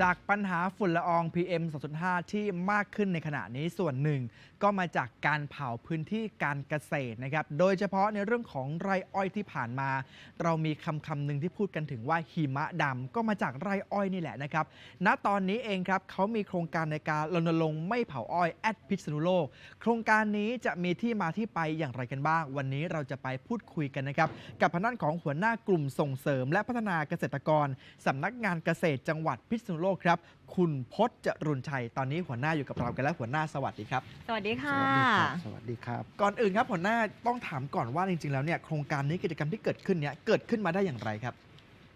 จากปัญหาฝุ่นละออง PM 2.5 ที่มากขึ้นในขณะนี้ส่วนหนึ่ง ก็มาจากการเผาพื้นที่การเกษตรนะครับ โดยเฉพาะในเรื่องของไร่อ้อยที่ผ่านมา เรามีคำคำหนึ่งที่พูดกันถึงว่าหิมะดำก็มาจากไร่อ้อยนี่แหละนะครับ ณตอนนี้เองครับเขามีโครงการในการรณรงค์ไม่เผาอ้อยแอดพิษณุโลก โครงการนี้จะมีที่มาที่ไปอย่างไรกันบ้าง วันนี้เราจะไปพูดคุยกันนะครับกับพนันของหัวหน้ากลุ่มส่งเสริม และพัฒนาเกษตรกรสำนักงานเกษตรจังหวัดพิษณุโลกครับ คุณพจน์จรุนชัย ตอนนี้หัวหน้าอยู่กับเรากันแล้วหัวหน้าสวัสดีครับ สวัสดีค่ะสวัสดีครับสวัสดีครับ ก่อนอื่นครับหัวหน้าต้องถามก่อนว่าจริงๆ แล้วเนี่ยโครงการนี้กิจกรรมที่เกิดขึ้นเนี่ยเกิดขึ้นมาได้อย่างไรครับ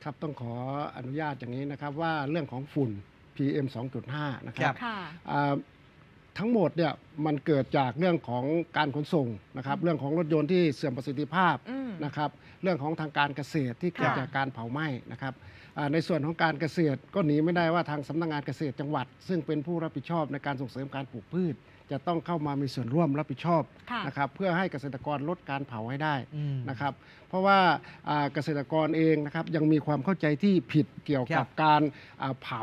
ครับต้องขออนุญาตอย่างนี้นะครับว่าเรื่องของฝุ่น PM 2.5 นะครับค่ะอ่าทั้งหมดเนี่ยมันเกิดจากเรื่องของการขนส่งนะครับเรื่องของรถยนต์ที่เสื่อมประสิทธิภาพอืมนะครับเรื่องของทางการเกษตรที่เกิดค่ะจากการเผาไหม้นะครับอ่า ในส่วนของการเกษตรก็หนีไม่ได้ว่าทางสำนักงานเกษตรจังหวัด ซึ่งเป็นผู้รับผิดชอบในการส่งเสริมการปลูกพืช จะต้องเข้ามามีส่วนร่วมรับผิดชอบค่ะนะครับเพื่อให้เกษตรกรลดการเผาให้ได้อืมนะครับเพราะว่าอ่าเกษตรกรเองนะครับยังมีความเข้าใจที่ผิดเกี่ยวครักับบการอ่าเผา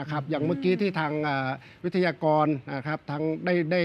นะครับอย่างเมื่อกี้ที่ทางอ่าวิทยากรนะครับทางได้ได้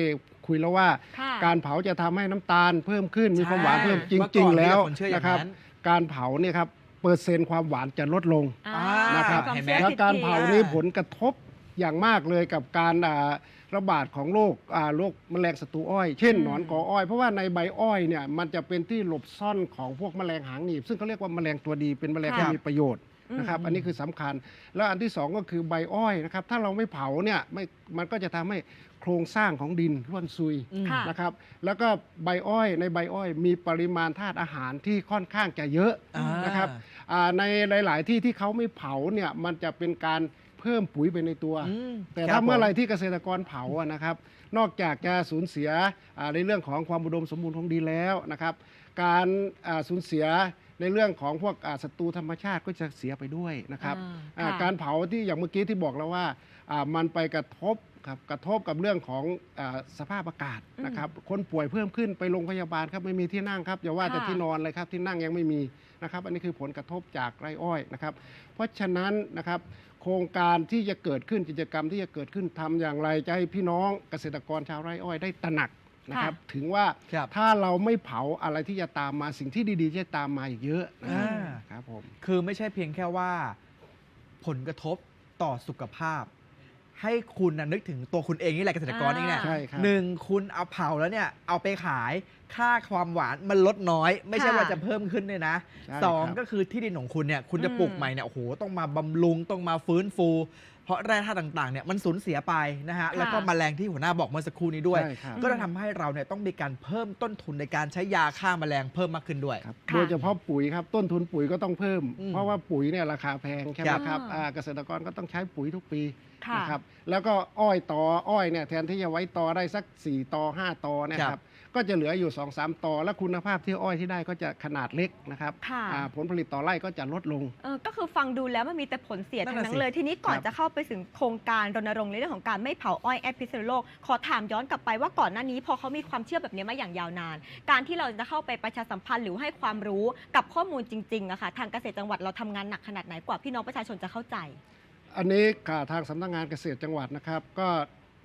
คุยแล้วว่าค่ะการเผาจะทำให้น้ำตาลเพิ่มขึ้นมีความหวานใช่เพิ่มจเมื่อก่ริงอนๆแล้วมีแต่คนเชื่ออย่างนะครับนั้นการเผาเนี่ยครับ เปอร์เซ็นต์ความหวานจะลดลง อ่านะครับ วามเห็นไหมชื่อและผิดการๆเผานี้ผลกระทบอย่างมากเลยกับการอ่าระบาดของโรคอ่าโรคแมลงศัตรูอ้อย เช่นอืมหนอนกออ้อย เพราะว่าในใบอ้อยเนี่ยมันจะเป็นที่หลบซ่อนของพวกแมลงหางหนีบ ซึ่งเขาเรียกว่าแมลงตัวดีเป็นแมลงที่ครับมีประโยชน์อืม นะครับอันนี้คือสำคัญ แล้วอันที่สองก็คือใบอ้อยนะครับถ้าเราไม่เผาเนี่ยไม่มันก็จะทำให้โครงสร้างของดินร่วนซุยอืมค่ะนะครับแล้วก็ใบอ้อยในใบอ้อยมีปริมาณธาตุอาหารที่ค่อนข้างจะเยอะอ่านะครับอ่าในหลาย ๆ ที่ที่เขาไม่เผาเนี่ยมันจะเป็นการเพิ่มปุ๋ยไปในตัวอืมแต่คถ้าบเมื่อไหรผที่เกษตรกรเผาอะนะครับ นอกจากจะสูญเสียอ่าในเรื่องของความอุดมสมบูรณ์ของดินแล้วนะครับ การอ่าสูญเสีย ในเรื่องของพวกอ่าศัตรูธรรมชาติก็จะเสียไปด้วยนะครับอ่าอ่าค่ะการเผาที่อย่างเมื่อกี้ที่บอกแล้วว่าอ่ามันไปกระทบครับกระทบกับเรื่องของอาสภาพอากาศนะครับคนป่วยเพิ่มขึ้นไปโรงพยาบาลครับไม่มีที่นั่งครับอย่าว่าแต่ค่ะที่นอนเลยครับที่นั่งยังไม่มีนะครับ อันนี้คือผลกระทบจากไรอ้อยนะครับ เพราะฉะนั้นนะครับโครงการที่จะเกิดขึ้นกิจกรรมที่จะเกิดขึ้นทำอย่างไรจะให้พี่น้องเกษตรกรชาวไร่อ้อยได้ตระหนัก นะครับถึงว่าครับ ถ้าเราไม่เผาอะไรที่จะตามมาสิ่งที่ดีๆจะตามมาอีกเยอะนะครับอ่า ครับผม คือไม่ใช่เพียงแค่ว่า ผลกระทบต่อสุขภาพ ให้คุณนะนึกถึงตัวคุณเองนี่แหละเกษตรกรนี่แหละใช่ครับ หนึ่งคุณเอาเผาแล้วเนี่ยเอาไปขายค่าความหวานมันลดน้อย ไม่ใช่ค่ะ ว่าจะเพิ่มขึ้นเลยนะใช่สองครับ ก็คือที่ดินของคุณเนี่ยคุณจะอืมปลูกใหม่เนี่ยโอ้โหต้องมาบำรุงต้องมาฟื้นฟู เพราะแร่ธาตุต่างๆเนี่ยมันสูญเสียไปนะฮะแล้วก็แมลงที่หัวหน้าบอกเมื่อสักครู่นี้ด้วย ใช่ครับ ก็จะทำให้เราเนี่ยต้องมีการเพิ่มต้นทุนในการใช้ยาฆ่าแมลงเพิ่มมากขึ้นด้วย ครับค่ะโดยเฉพาะปุ๋ยครับต้นทุนปุ๋ยก็ต้องเพิ่ม อืมเพราะว่าปุ๋ยเนี่ยราคาแพงใช่ไหมครับครับอ่าอ่าเกษตรกรก็ต้องใช้ปุ๋ยทุกปี ค่ะนะครับแล้วก็อ้อยตออ้อยเนี่ยแทนที่จะไว้ตอได้สัก 4ตอ5ตอเนยคครัรับบก็จะเหลืออยู่2 3ตอ และคุณภาพที่อ้อยที่ได้ก็จะขนาดเล็กนะครับค่ะ อ่าผลผลิตต่อไร่ก็จะลดลง เออก็คือฟังดูแล้วมันมีแต่ผลเสียนั่ทั้นงน่ะนั้สินเลย ทีนี้ก่อนครับ จะเข้าไปถึงโครงการรณรงค์ในเรื่องของการไม่เผาอ้อยแอดพิษณุโลก ขอถามย้อนกลับไปว่าก่อนหน้านี้ พอเขามีความเชื่อแบบนี้มาอย่างยาวนาน การที่เราจะเข้าไปประชาสัมพันธ์หรือให้ความรู้กับข้อมูลจริงๆอะค่ะทางเกษตรจังหวัดเราทำงานหนักขนาดไหนกว่าพี่น้องประชาชนจะเข้าใจ อันนี้ค่ะทางสำนักงานเกษตรจังหวัดนะครับ ก็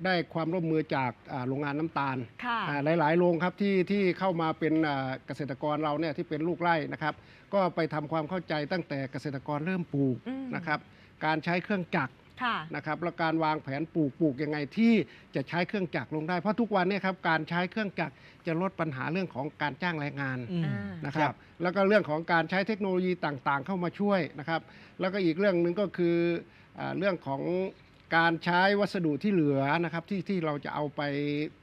ได้ความร่วมมือจากอ่าโรงงานน้ำตาล ค่ะอ่าหลาย ๆ โรงครับที่ที่เข้ามาเป็นอ่าเกษตรกรเราเนี่ยที่เป็นลูกไร่นะครับ ก็ไปทำความเข้าใจตั้งแต่เกษตรกรเริ่มปลูกอืม นะครับ การใช้เครื่องจักร ค่ะ นะครับแล้วการวางแผนปลูกปลูกยังไงที่จะใช้เครื่องจักรลงได้ เพราะทุกวันเนี่ยครับการใช้เครื่องจักรจะลดปัญหาเรื่องของการจ้างแรงงานอืม อ่า นะคครัรับบแล้วก็เรื่องของการใช้เทคโนโลยีต่างๆ เข้ามาช่วยนะครับแล้วก็อีกเรื่องหนึ่งก็คืออา เรื่องของการใช้วัสดุที่เหลือนะครับที่ที่เราจะเอาไป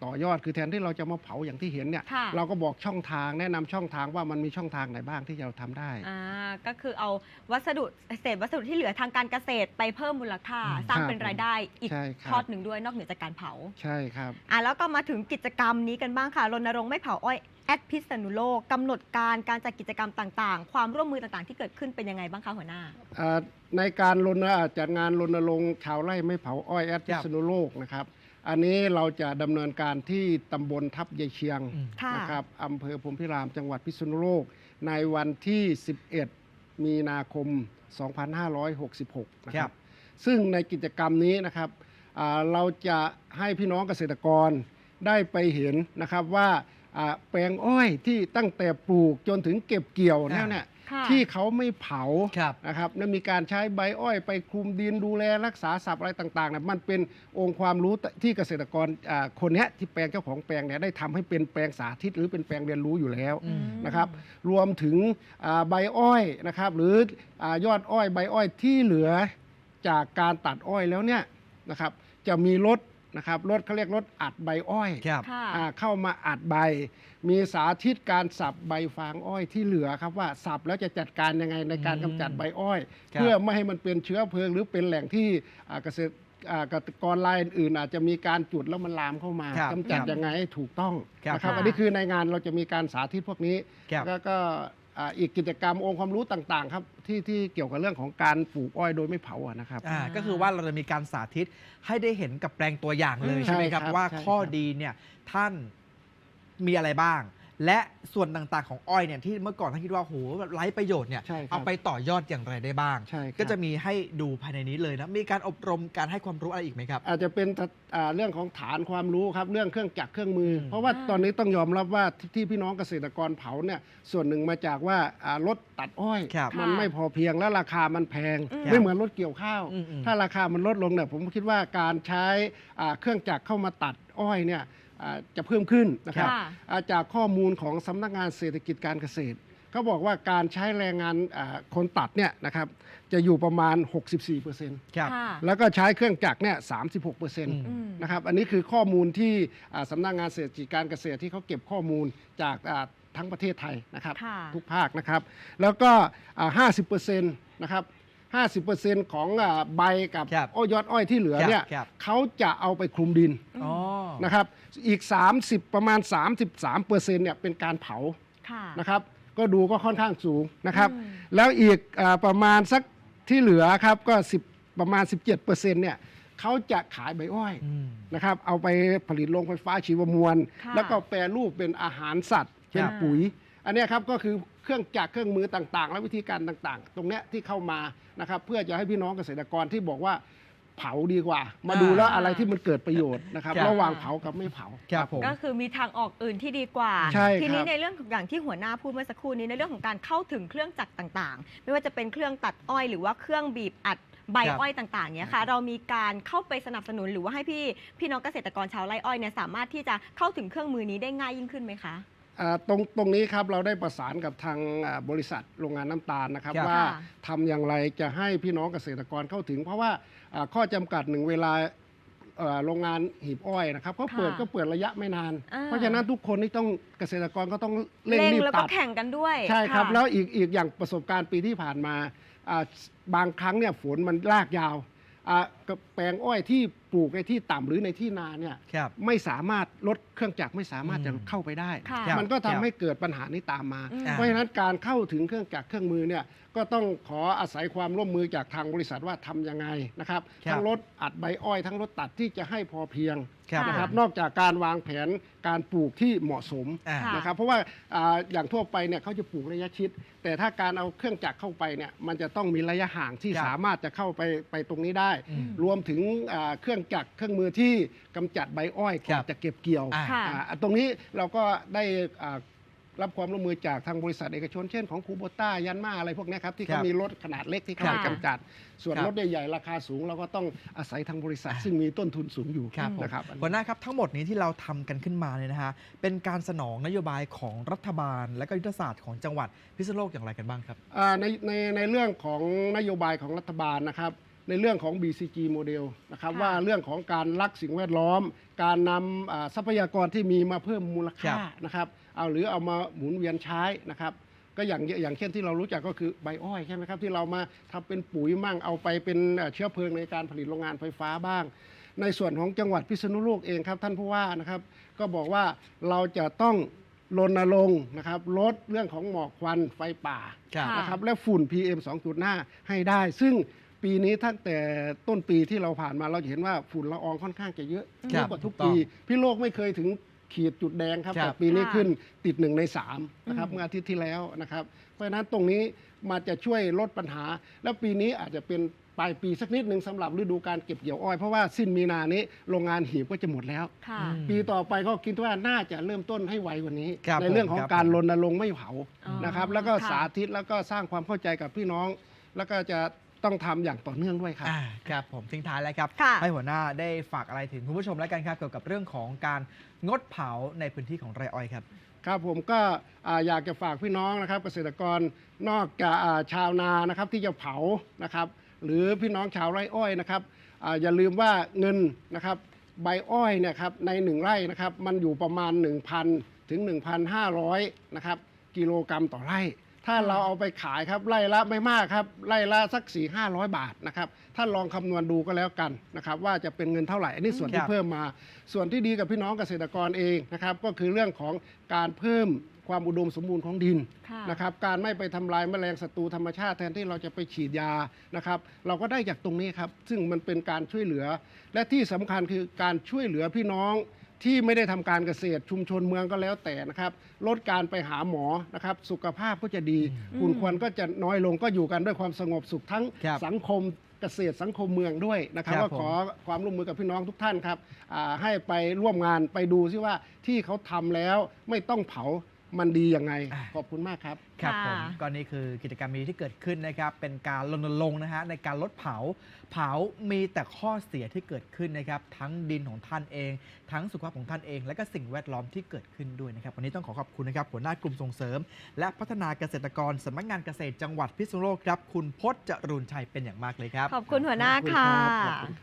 ต่อยอดคือแทนที่เราจะมาเผาอย่างที่เห็นเนี่ยค่ะเราก็บอกช่องทางแนะนำช่องทางว่ามันมีช่องทางไหนบ้างที่เราทำได้อ่าก็คือเอาวัสดุเศษวัสดุที่เหลือทางการเกษตรไปเพิ่มมูลค่าอืมสร้างครับเป็นรายได้อีกใช่ครับทอดหนึ่งด้วยนอกเหนือจากการเผาใช่ครับอะแล้วก็มาถึงกิจกรรมนี้กันบ้างค่ะรณรงค์ไม่เผาอ้อย แอดพิษณุโลกกำหนดการการจัดกิจกรรมต่างๆ ความร่วมมือต่างๆ ที่เกิดขึ้นเป็นยังไงบ้างคะหัวหน้า อ่าในการรณจัดงานรณรงค์ชาวไร่ไม่เผาอ้อยแอดพิษณุโลกนะครับ อันนี้เราจะดำเนินการที่ตำบลทับยายเชียงอืม ค่ะ นะครับอำเภอพรหมพิรามจังหวัดพิษณุโลก ในวันที่ 11 มีนาคม 2566 นะคครัรับ บ ซึ่งในกิจกรรมนี้นะครับอ่าเราจะให้พี่น้องเกษตรกรได้ไปเห็นนะครับว่าอ่า แปลงอ้อยที่ตั้งแต่ปลูกจนถึงเก็บเกี่ยวแล้วเนี่ยค่ะที่เขาไม่เผาครับนะครับและมีการใช้ใบอ้อยไปคลุมดินดูแลรักษาสับอะไรต่างๆเนี่ยมันเป็นองค์ความรู้ที่เกษตรกรอ่าคนเนี้ยที่แปลงเจ้าของแปลงเนี่ยได้ทำให้เป็นแปลงสาธิตหรือเป็นแปลงเรียนรู้อยู่แล้วอืม นะครับ รวมถึงอ่าใบอ้อยนะครับหรืออายอดอ้อยใบอ้อยที่เหลือจากการตัดอ้อยแล้วเนี่ยนะครับจะมีรถ นะครับรถเขาเรียกรถอัดใบอ้อยครับค่ะ อ่าเข้ามาอัดใบ มีสาธิตการสับใบฟางอ้อยที่เหลือครับว่าสับแล้วจะจัดการยังไงในการอืมกำจัดใบอ้อย ครับ เพื่อไม่ให้มันเป็นเชื้อเพลิงหรือเป็นแหล่งที่อ่าเกษตรอ่าเกษตรกรรายอื่นๆอาจจะมีการจุดแล้วมันลามเข้ามาครับกำจัดครับยังไงให้ถูกต้องครับนะครับค่ะอันนี้คือในงานเราจะมีการสาธิตพวกนี้ครับ แล้วก็ อ่าอีกกิจกรรมองค์ความรู้ต่างๆครับที่ที่เกี่ยวกับเรื่องของการปลูกอ้อยโดยไม่เผาอะนะครับ อ่าก็คือว่าเราจะมีการสาธิตให้ได้เห็นกับแปลงตัวอย่างเลยอืมใช่ไหมครับ ใช่ครับว่าใช่ครับข้อดีเนี่ยท่านมีอะไรบ้าง และส่วนต่างๆของอ้อยเนี่ยที่เมื่อก่อนท่านคิดว่าโหแบบไร้ประโยชน์เนี่ยใช่ครับเอาไปต่อยอดอย่างไรได้บ้าง ใช่ครับ ก็จะมีให้ดูภายในนี้เลยนะมีการอบรมการให้ความรู้อะไรอีกไหมครับ อาจจะเป็นอ่าเรื่องของฐานความรู้ครับเรื่องเครื่องจักรเครื่องมืออม เพราะว่าอ่าตอนนี้ต้องยอมรับว่าที่ที่พี่น้องเกษตรกรเผาเนี่ยส่วนหนึ่งมาจากว่าอ่ารถตัดอ้อย ครับ มันค่ะไม่พอเพียงและราคามันแพง อืมไม่เหมือนรถเกี่ยวข้าว อืมอืมถ้าราคามันลดลงเนี่ยผมคิดว่าการใช้อ่าเครื่องจักรเข้ามาตัดอ้อยเนี่ยอ่า จะเพิ่มขึ้นนะครับค่ะอ่าจากข้อมูลของสำนักงานเศรษฐกิจการเกษตรเขาบอกว่าการใช้แรงงานอ่าคนตัดเนี่ยนะครับจะอยู่ประมาณ 64%ครับค่ะแล้วก็ใช้เครื่องจักรเนี่ย 36เปอร์เซ็นต์อืมนะครับอันนี้คือข้อมูลที่อ่าสำนักงานเศรษฐกิจการเกษตรที่เขาเก็บข้อมูลจากอ่าทั้งประเทศไทยนะครับค่ะทุกภาคนะครับ แล้วก็อ่า50เปอร์เซ็นต์นะครับ 50เปอร์เซ็นต์ของอ่าใบกับครับอ้อยยอดอ้อยที่เหลือเนี่ยครับ เขาจะเอาไปคลุมดินอ๋อ นะครับอีก 30 ประมาณ 33เปอร์เซ็นต์เนี่ยเป็นการเผา ค่ะ นะครับ ก็ดูก็ค่อนข้างสูงนะครับ อืม แล้วอีกอาประมาณสักที่เหลือครับก็ 10 ประมาณ 17%เนี่ยเขาจะขายใบอ้อยอืม นะครับ เอาไปผลิตโรงไฟฟ้าชีวมวล ค่ะแล้วก็แปรรูปเป็นอาหารสัตว์เป็นครับ ปุ๋ย อันเนี้ยครับก็คือเครื่องจักรเครื่องมือต่างๆ และวิธีการต่างๆ ตรงเนี้ยที่เข้ามานะครับเพื่อจะให้พี่น้องเกษตรกรที่บอกว่าเผาดีกว่า มาดูแล้วอะไรที่มันเกิดประโยชน์นะครับ ครับ ระหว่างเผากับไม่เผา ครับผม ก็คือมีทางออกอื่นที่ดีกว่า ใช่ทีนี้ครับในเรื่องของอย่างที่หัวหน้าพูดเมื่อสักครู่นี้ในเรื่องของการเข้าถึงเครื่องจักรต่างๆ ไม่ว่าจะเป็นเครื่องตัดอ้อย หรือว่าเครื่องบีบอัดใบครับ อ้อยต่างๆเนี้ยค่ะ เรามีการเข้าไปสนับสนุนหรือว่าให้พี่พี่น้องเกษตรกรชาวไร่อ้อยเนี่ยสามารถที่จะเข้าถึงเครื่องมือนี้ได้ง่ายยิ่งขึ้นไหมคะอ่า ตรงตรงนี้ครับเราได้ประสานกับทางอ่าบริษัทโรงงานน้ำตาลนะครับครับว่าค่ะทำอย่างไรจะให้พี่น้องเกษตรกรเข้าถึง เพราะว่าอ่าข้อจำกัดหนึ่งเวลาเอ่อโรงงานหีบอ้อยนะครับเขาเปิดค่ะก็เปิดระยะไม่นานอ่าเพราะฉะนั้นทุกคนนี่ต้องเกษตรกรก็ต้องเร่งเร่งรีบแล้วตัก็ดแข่งกันด้วย ใช่ครับะแล้วอีกอีกอย่างประสบการณ์ปีที่ผ่านมาอ่าบางครั้งเนี่ยฝนมันลากยาวอ่ากับ แปลงอ้อยที่ปลูกในที่ต่ำหรือในที่นาเนี่ยครับ ไม่สามารถรถเครื่องจักรไม่สามารถอืมจะเข้าไปได้ ค่ะครับมันก็ทำให้เกิดปัญหานี้ตามมา อืมอ่าเพราะฉะนั้นการเข้าถึงเครื่องจักรเครื่องมือเนี่ยก็ต้องขออาศัยความร่วมมือจากทางบริษัทว่าทำยังไงนะครับ ครับ ทั้งรถอัดใบอ้อย ทั้งรถตัดที่จะให้พอเพียงครับนะครับผมนอกจากการวางแผนการปลูกที่เหมาะสม อ่า ค่ะ นะครับเพราะว่าอ่าอย่างทั่วไปเนี่ยเขาจะปลูกระยะชิด แต่ถ้าการเอาเครื่องจักรเข้าไปเนี่ยมันจะต้องมีระยะห่างที่ครับสามารถจะเข้าไปไปตรงนี้ได้ อืมรวมถึงอ่าเครื่องจักรเครื่องมือที่กำจัดใบอ้อยก่อครันบจะเก็บเกี่ยวอ่าค่ะอ่าตรงนี้เราก็ได้อ่ารับความร่วมมือจากทางบริษัทเอกชนเช่นของคูโบต้ายันมาอะไรพวกเนี้ยครับที่ครัเขาบมีรถขนาดเล็กที่เขาไปค่ะกำจัด ส่วนครับรถใหญ่ๆราคาสูง เราก็ต้องอาศัยทางบริษัท ซึ่งมีต้นทุนสูงอยู่ครับผมนะครับอันนี้หัวหน้าครับทั้งหมดนี้ที่เราทำกันขึ้นมาเนี่ยนะฮะเป็นการสนองนโยบายของรัฐบาล และก็ยุทธศาสตร์ของจังหวัดพิษณุโลกอย่างไรกันบ้างครับอ่าในในในเรื่องของนโยบายของรัฐบาลนะครับ ในเรื่องของ BCG โมเดลนะครับค่ะ ว่าเรื่องของการรักสิ่งแวดล้อม การนำอ่าทรัพยากรที่มีมาเพิ่มมูลค่าครับ นะครับเอาหรือเอามาหมุนเวียนใช้นะครับก็อย่างอย่างเช่นที่เรารู้จักก็คือใบอ้อยใช่ไหมครับที่เรามาทำเป็นปุ๋ยมั่งเอาไปเป็นเอ่อเชื้อเพลิงในการผลิตโรงงานไฟฟ้าบ้าง ในส่วนของจังหวัดพิษณุโลกเองครับท่านผู้ว่านะครับก็บอกว่าเราจะต้องรณรงค์นะครับลดเรื่องของหมอกควันไฟป่า ครับ ค่ะ นะครับและฝุ่น PM 2.5 ให้ได้ ซึ่ง ปีนี้ตั้งแต่ต้นปีที่เราผ่านมาเราจะเห็นว่าฝุ่นละอองค่อนข้างจะเยอะคเยรับอะกว่าทุกถูกต้ปีองพี่โลกไม่เคยถึงขีดจุดแดงครับครับแต่ปีนี้ค่ะขึ้นติดหนึ่งในสามนะครับอืมเมื่ออาทิตย์ที่แล้วนะครับ เพราะฉะนั้นตรงนี้มันจะช่วยลดปัญหา แล้วปีนี้อาจจะเป็นปลายปีสักนิดหนึ่งสำหรับฤดูการเก็บเกี่ยวอ้อย เพราะว่าสิ้นมีนานี้โรงงานหีบก็จะหมดแล้วค่ะอืมปีต่อไปก็คิดว่าน่าจะเริ่มต้นให้ไวกว่านี้ครับในเรื่องของผมครับการรณรงค์ไม่เผาอ๋อนะครับ แล้วก็ค่ะสาธิตแล้วก็สร้างความเข้าใจกับพี่น้อง แล้วก็จะ ต้องทำอย่างต่อเนื่องด้วยครับอ่าครับผมทิ้งท้ายแล้วครับค่ะให้หัวหน้าได้ฝากอะไรถึงคุณผู้ชมแล้วกันครับเกี่ยวกับเรื่องของการงดเผาในพื้นที่ของไรอ้อยครับครับผมก็อ่าอยากจะฝากพี่น้องนะครับ เกษตรกรนอกจากอ่าชาวนานะครับที่จะเผานะครับ หรือพี่น้องชาวไร่อ้อยนะครับอาอย่าลืมว่าเงินนะครับใบอ้อยเนี่ยครับในหนึ่งไร่นะครับมันอยู่ประมาณ 1,000 ถึง 1,500นะครับกิโลกรัมต่อไร่ ถ้าเราเอาไปขายครับไร่ละไม่มากครับไร่ละสัก4 5 0 0บาทนะครับถ้าลองคำนวณดูก็แล้วกันนะครับว่าจะเป็นเงินเท่าไหร่อันนี้ส่วนที่เพิ่มมา ส่วนที่ดีกับพี่น้องเกษตรกรเองนะครับก็คือเรื่องของการเพิ่มความอุดมสมบูรณ์ของดินะนะครับการไม่ไปทำลายแมลงศัตรูธรรมชาติแทนที่เราจะไปฉีดยานะครับเราก็ได้จากตรงนี้ครับซึ่งมันเป็นการช่วยเหลือ และที่สำคัญคือการช่วยเหลือพี่น้อง ที่ไม่ได้ทำการเกษตรชุมชนเมืองก็แล้วแต่นะครับลดการไปหาหมอนะครับสุขภาพก็จะดีอืมคุณควรก็จะน้อยลงก็อยู่กันด้วยความสงบสุขทั้งครับสังคมเกษตรสังคมเมืองด้วยนะครับครับก็ขอความร่วมมือกับพี่น้องทุกท่านครับอ่าให้ไปร่วมงานไปดูซิว่าที่เขาทำแล้วไม่ต้องเผา มันดียังไงอ่าขอบคุณมากครับ ครับค่ะผมก็นี่คือกิจกรรมดีที่เกิดขึ้นนะครับ เป็นการรณรงค์นะฮะในการลดเผา เผามีแต่ข้อเสียที่เกิดขึ้นนะครับ ทั้งดินของท่านเอง ทั้งสุขภาพของท่านเอง และก็สิ่งแวดล้อมที่เกิดขึ้นด้วยนะครับ วันนี้ต้องขอขอบคุณนะครับหัวหน้ากลุ่มส่งเสริม และพัฒนาเกษตรกรสำนักงานเกษตรจังหวัดพิษณุโลกครับ คุณพจน์จรูนชัยเป็นอย่างมากเลยครับ ขอบคุณหัวหน้าขอบณค่ะรับขอบคุณครับ